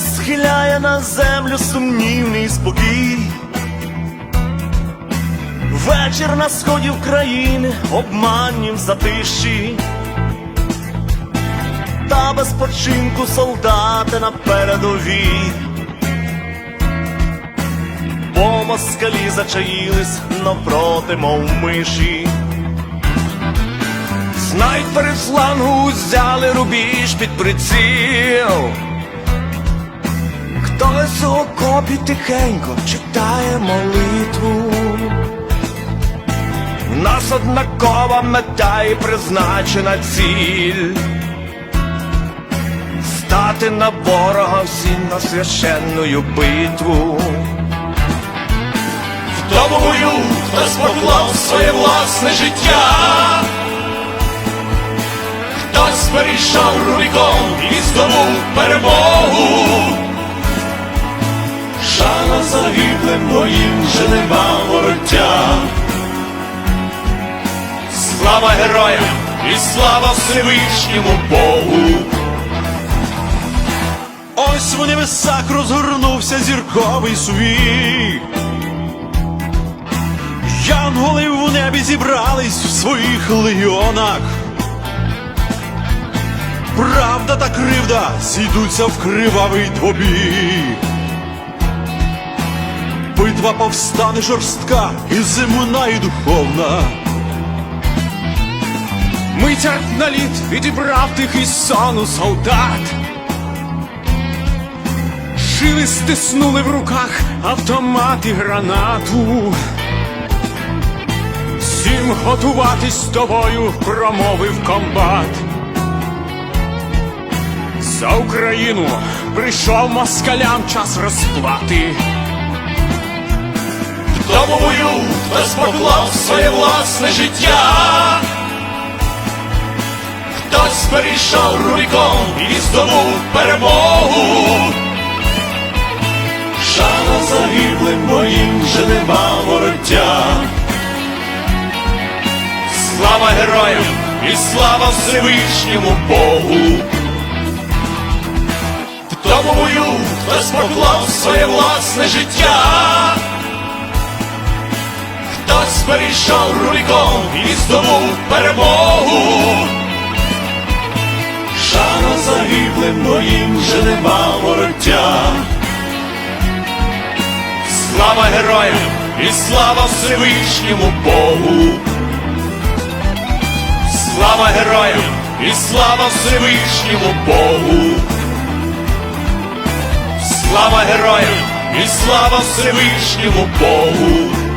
Схиляє на землю сумнівний спокій. Вечір на сході України обманів затиші. Та без починку солдати на передовій. Бо москалі зачаїлись навпроти, мов миші. Снайпери флангу взяли рубіж під приціл. Хтось у окопі тихенько читає молитву. В нас однакова мета і призначена ціль. Стати на ворога всім на священную битву. В тому бою хтось поклав своє власне життя, хтось перейшов Рубікон і здобув перемогу. Слава героям і слава Всевишньому Богу. Ось в небесах розгорнувся зірковий сувій. Янголи в небі зібрались в своїх легіонах. Правда та кривда зійдуться в кривавий двобій. Битва повстане жорстка і земна, і духовна. Митять наліт відібрав тихий сон у солдат. Шили стиснули в руках автомат і гранату. Всім готуватись з тобою, промовив комбат. За Україну прийшов москалям час розплати. В тому бою хтось поклав своє власне життя, хтось перейшов Рубікон і здобув перемогу. Шана загиблим моїм вже нема вороття. Слава героям і слава Всевишньому Богу. В тому бою хтось поклав своє власне життя. Хтось перейшов Рубікон і здобув перемогу. Загиблим моїм вже нема вороття. Слава героям і слава Всевишньому Богу. Слава героям і слава Всевишньому Богу. Слава героям і слава Всевишньому Богу.